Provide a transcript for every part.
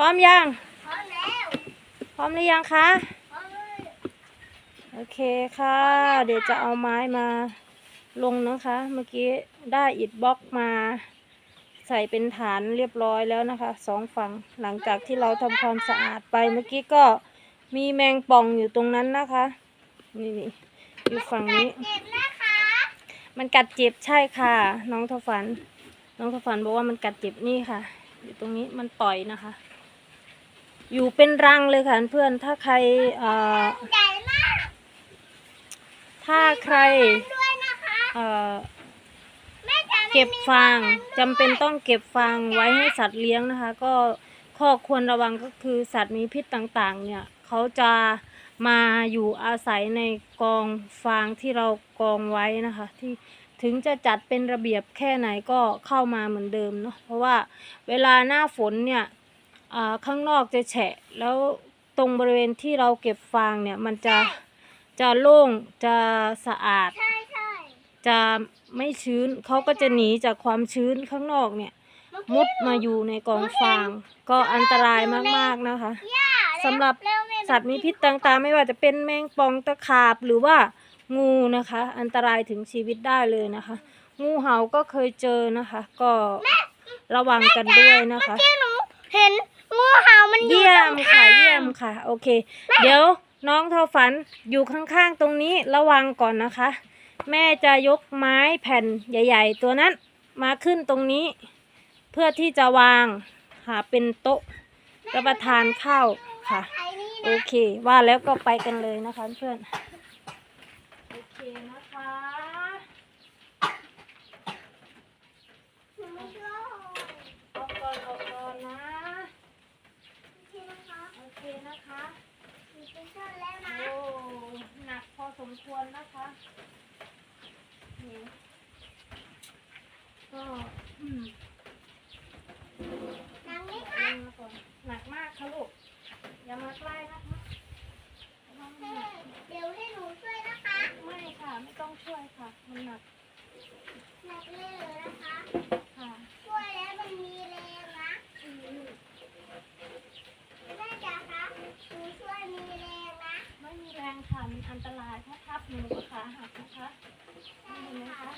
ร้อมยัง พร้อมแล้ว พร้อมหรือยังคะ พร้อมเลยโอเคค่ะ เดี๋ยวจะเอาไม้มาลงนะคะ เมื่อกี้ได้อิฐบล็อกมา ใส่เป็นฐานเรียบร้อยแล้วนะคะสองฝั่งหลังจากที่เราทำความสะอาดไปเมื่อกี้ก็มีแมงป่องอยู่ตรงนั้นนะคะ นี่นี่อยู่ฝั่งนี้เจ็บนะคะ มันกัดเจ็บใช่ค่ะ น้องทฝัน น้องทฝันบอกว่ามันกัดเจ็บนี่ค่ะ อยู่ตรงนี้มันต่อยนะคะ อยู่เป็นรังเลยค่ะเพื่อนถ้าใครถ้าใครเก็บฟางจำเป็นต้องเก็บฟางไว้ให้สัตว์เลี้ยงนะคะ ก็ข้อควรระวังก็คือสัตว์มีพิษต่างๆ เนี่ยเขาจะมาอยู่อาศัยในกองฟางที่เรากองไว้นะคะ ที่ถึงจะจัดเป็นระเบียบแค่ไหนก็เข้ามาเหมือนเดิมเนาะเพราะว่าเวลาหน้าฝนเนี่ย ข้างนอกจะแฉะ แล้วตรงบริเวณที่เราเก็บฟางเนี่ย มันจะจะโล่งจะสะอาด ใช่ใช่จะไม่ชื้นเขาก็จะหนีจากความชื้นข้างนอกเนี่ย มุดมาอยู่ในกองฟาง ก็อันตรายมากๆนะคะสำหรับสัตว์มีพิษต่างๆ ไม่ว่าจะเป็นแมงป่องตะขาบหรือว่างูนะคะ อันตรายถึงชีวิตได้เลยนะคะ งูเห่าก็เคยเจอนะคะ ก็ระวังกันด้วยนะคะเมื่อกี้หนูเห็น งูเห่ามันอยู่เยี่ยตรมงค่ะ ทางเยี่ยมค่ะ โอเค เดี๋ยวน้องทอฝันอยู่ข้างๆตรงนี้ระวังก่อนนะคะ แม่จะยกไม้แผ่นใหญ่ ๆ ตัวนั้นมาขึ้นตรงนี้ เพื่อที่จะวางหาเป็นโต๊ะรับประทานข้าวค่ะ ไอ้นี่โอนะเค ว่าแล้วก็ไปกันเลยนะคะเพื่อนโอเคนะคะ หนูไม่ชอบ เอาก่อนเอาก่อนนะ โอเคนะคะ โอเคนะคะ หนูจะชอบแล้วนะ โอ้ หนักพอสม ควรนะคะนี่ก็อืมนางนี่ลค่ะงมาก่อนหนักมากค่ะลูกอย่ามาใกล้นะคะระวังหแม่นักเดี๋ยวให้หนูช่วยนะคะ ไม่ค่ะ ไม่ต้องช่วยค่ะ มันหนัก หนักเลยเหรอนะคะ ค่ะ ช่วยแล้วมันมีแรงนะแม่จ๋าคะหนูช่วยมีแรงนะ ไม่มีแรงค่ะ มันอันตราย ถ้าทับ หนูกขาหักนะคะใช่ได้ไหมคะ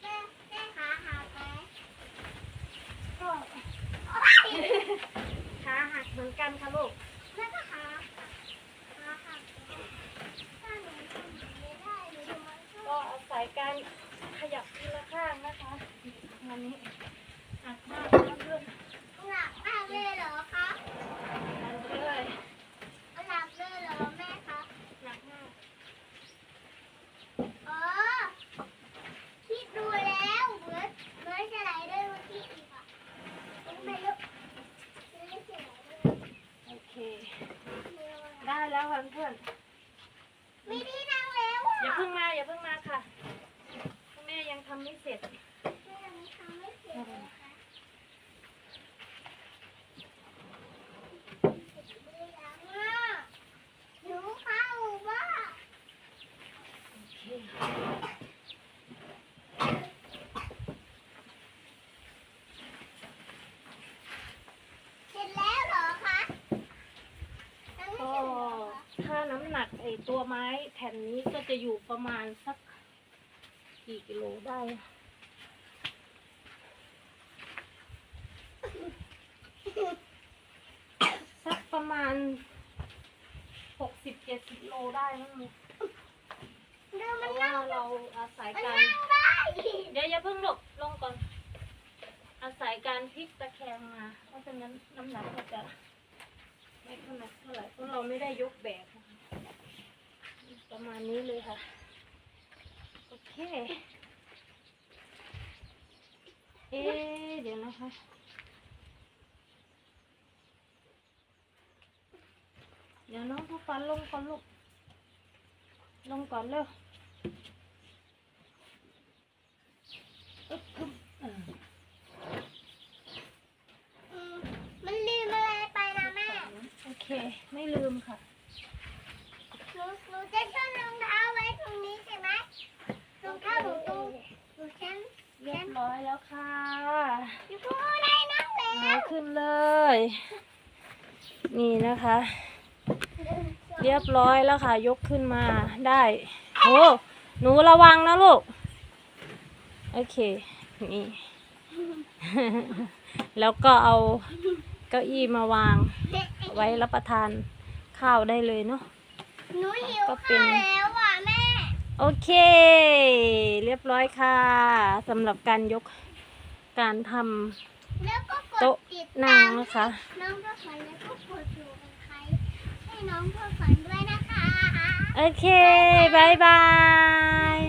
แม่แม่ขาหักไหมก็ขาหักเหมือนกันค่ะลูกแม่ก็ขาขาหักถ้าหนูทำอางนี้ได้หนูจะมาช่วยก็อาศัยการขยับทีละข้างนะคะวันนี้หักมากนะเพื่อน หนักมากเลยเหรอคะ ดันไปเลย หนักเลยเหรอแม่คะ หนักมาก อ๋อคิดดูแล้วเหมือนเหมือนสไลเดอร์เมื่อกี้อีกอะมันไม่ลุกมันไม่สไลเดอร์ โอเค ได้แล้วค่ะเพื่อนไม่ได้นั่งแล้วอะอย่าเพิ่งมาอย่าเพิ่งมาค่ะแม่ยังทำไม่เสร็จ แม่ยังทำไม่เสร็จเลยค่ะหนูเข้าบ้าน เสร็จแล้วเหรอคะยังไม่ ก็ เสร็จเหรอคะ ถ้าน้ำหนักไอ ตัวไม้แผ่นนี้ก็จะอยู่ประมาณสักกี่กิโลได้ สักประมาณหกสิบเจ็ดสิบโลได้มั้งเนี่ยดูเพมันราะนั่ว่างเราอาศัยมันการนั่งได้เดี๋ยวอย่าเพิ่งหลบลงก่อน อาศัยการพลิกตะแคงมา เพราะฉะนั้นน้ำหนักก็จะไม่ขนาดเท่าไหร่เพราะเราไม่ได้ยกแบบนะคะ ประมาณนี้เลยค่ะ โอเค เอ๊ะเดี๋ยวนะคะเดี๋ยวน้องผู้ฟันลงก่อนลูกลงก่อนเร็วอึ๊บอึ๊บเอออืมมันลืมอะไรไปนะแม่ โอเค ไม่ลืมค่ะ หนูหนูจะช่วยรองเท้าไว้ตรงนี้ใช่ไหมรองเท้าหนูตรงหนูฉัน เรียบร้อยแล้วค่ะพี่พูดได้นั่งแล้เอาวขึ้นเลย นี่นะคะ เรียบร้อยแล้วค่ะ ยกขึ้นมาได้โอ้หนูระวังนะลูก โอเค นี่ แล้วก็เอาเก้าอี้มาวาง ไว้รับประทานข้าวได้เลยเนาะหนูหิวก็เป็นข้าวแล้วอะแม่ โอเค เรียบร้อยค่ะสำหรับการยกการทแล้วก็กำโต๊ะดติดนั่ตางมนะคะ น้องเพื่อฝันแล้วก็กดอยู่กับใครให้น้องเพื่อฝันด้วยนะคะ โอเคบายบาย